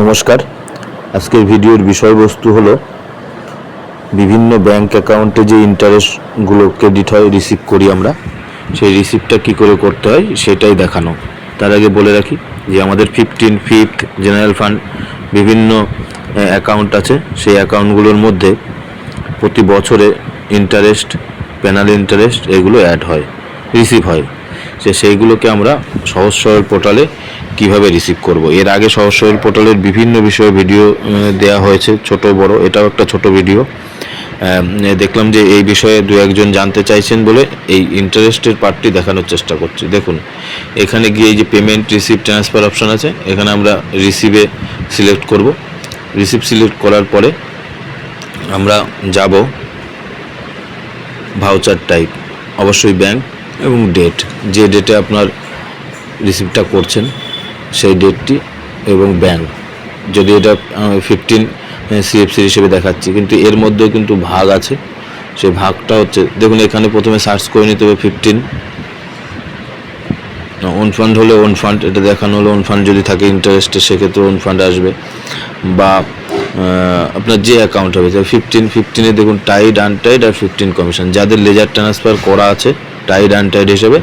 নমস্কার। আজকের ভিডিওর বিষয়বস্তু হলো, বিভিন্ন ব্যাংক অ্যাকাউন্টে যে ইন্টারেস্টগুলো ক্রেডিট হয় রিসিভ করি আমরা, সেই রিসিভটা কী করে করতে হয় সেটাই দেখানো। তার আগে বলে রাখি যে আমাদের ফিফটিন ফিফথ জেনারেল ফান্ড বিভিন্ন অ্যাকাউন্ট আছে। সেই অ্যাকাউন্টগুলোর মধ্যে প্রতি বছরে ইন্টারেস্ট পেনাল ইন্টারেস্ট এগুলো অ্যাড হয় রিসিভ হয়। সে সেইগুলোকে আমরা সহজ সরল পোর্টালে কীভাবে রিসিভ করব। এর আগে সহজ সরল পোর্টালের বিভিন্ন বিষয়ে ভিডিও দেওয়া হয়েছে, ছোট, বড়, এটাও একটা ছোট ভিডিও দেখলাম যে এই বিষয়ে দু একজন জানতে চাইছেন বলে এই ইন্টারেস্টের পার্টটি দেখানোর চেষ্টা করছি। দেখুন, এখানে গিয়ে এই যে পেমেন্ট রিসিভ ট্রান্সফার অপশান আছে, এখানে আমরা রিসিভে সিলেক্ট করব। রিসিভ সিলেক্ট করার পরে আমরা যাব ভাউচার টাইপ অবশ্যই ব্যাংক এবং ডেট যে ডেটে আপনার রিসিভটা করছেন, সেই ডেটটি এবং ব্যাংক যদি এটা ফিফটিন সিএফসি হিসেবে দেখাচ্ছি, কিন্তু এর মধ্যেও কিন্তু ভাগ আছে। সেই ভাগটা হচ্ছে, দেখুন এখানে প্রথমে সার্চ করে নিতে হবে ফিফটিন ওন ফান্ড হলে ওন ফান্ড এটা দেখানো হলো ওন ফান্ড যদি থাকে ইন্টারেস্টে সেক্ষেত্রে ওন ফান্ড আসবে। বা আপনার যে অ্যাকাউন্ট হবে ফিফটিন ফিফটিনে দেখুন টাইড আনটাইড আর ফিফটিন কমিশন যাদের লেজার ট্রান্সফার করা আছে টাইড আনটাইড হিসেবে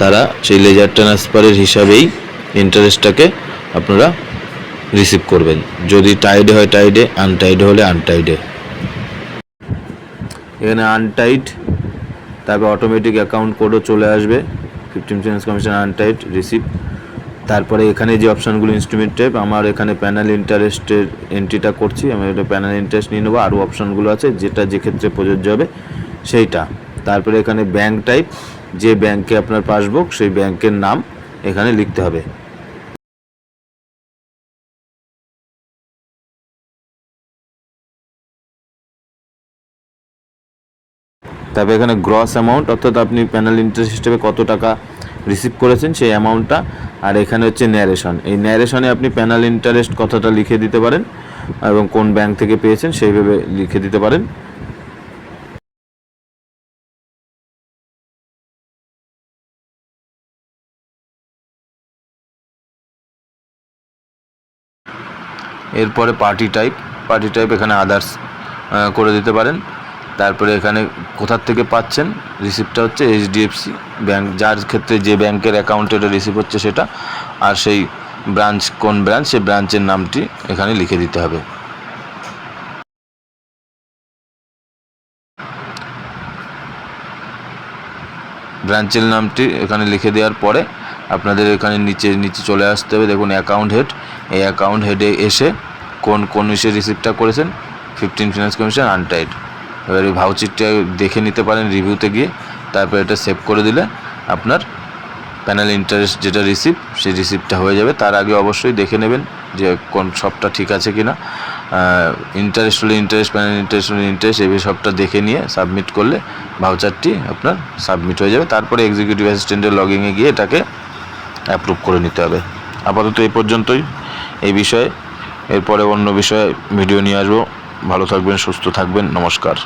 তারা সেই লেজার ট্রান্সফারের হিসাবেই ইন্টারেস্টটাকে আপনারা রিসিভ করবেন। যদি টাইডে হয় টাইডে, আনটাইডে হলে আনটাইডে। এখানে আনটাইড, তারপর অটোমেটিক অ্যাকাউন্ট কোডও চলে আসবে। Fifteen finance commission untied receive. তারপরে এখানে যে অপশানগুলো ইনস্ট্রুমেন্ট টাইপ, আমার এখানে প্যানেল ইন্টারেস্টের এন্ট্রিটা করছি। আমি এটা প্যানেল ইন্টারেস্ট নিয়ে নেব। আরও অপশানগুলো আছে, যেটা যে ক্ষেত্রে প্রযোজ্য হবে সেইটা। তারপরে এখানে ব্যাংক টাইপ যে ব্যাংকে আপনার পাসবুক সেই ব্যাংকের নাম এখানে লিখতে হবে। তারপরে এখানে গ্রস অ্যামাউন্ট অর্থাৎ আপনি প্যানেল ইন্টারেস্ট হিসেবে কত টাকা রিসিভ করেছেন, সেই অ্যামাউন্টটা আর এখানে হচ্ছে ন্যারেশন এই ন্যারেশনে আপনি প্যানেল ইন্টারেস্ট কথাটা লিখে দিতে পারেন, এবং কোন ব্যাংক থেকে পেয়েছেন, সেইভাবে লিখে দিতে পারেন। এরপরে পার্টি টাইপ পার্টি টাইপ এখানে আদার্স করে দিতে পারেন। তারপরে এখানে কোথার থেকে পাচ্ছেন? রিসিপ্টটা হচ্ছে এইচডিএফসি ব্যাংক যার ক্ষেত্রে যে ব্যাংকের অ্যাকাউন্টে এটা রিসিভ হচ্ছে সেটা, আর সেই ব্রাঞ্চ কোন ব্রাঞ্চ সেই ব্রাঞ্চের নামটি এখানে লিখে দিতে হবে। ব্রাঞ্চের নামটি এখানে লিখে দেওয়ার পরে আপনাদের এখানে নিচে নিচে চলে আসতে হবে। দেখুন অ্যাকাউন্ট হেড এই অ্যাকাউন্ট হেডে এসে কোন কোন ইসে রিসিপ্টটা করেছেন? ফিফটিন ফিনান্স কমিশন আনটাইড এবার এই ভাউচারটা দেখে নিতে পারেন রিভিউতে গিয়ে। তারপর এটা সেভ করে দিলে আপনার প্যানেল ইন্টারেস্ট যেটা রিসিপ্ট সেই রিসিপ্টটা হয়ে যাবে। তার আগে অবশ্যই দেখে নেবেন যে কোন সবটা ঠিক আছে কি না ইন্টারেস্ট হলে ইন্টারেস্ট প্যানেল ইন্টারেস্ট হলে ইন্টারেস্ট এই সবটা দেখে নিয়ে সাবমিট করলে ভাউচারটি আপনার সাবমিট হয়ে যাবে। তারপরে এক্সিকিউটিভ অ্যাসিস্ট্যান্টের লগিংয়ে গিয়ে এটাকে অ্যাপ্রুভ করে নিতে হবে। আপাতত এই পর্যন্তই। এই বিষয়ে। এরপরে অন্য বিষয়ে ভিডিও নিয়ে আসব। ভালো থাকবেন সুস্থ থাকবেন। নমস্কার।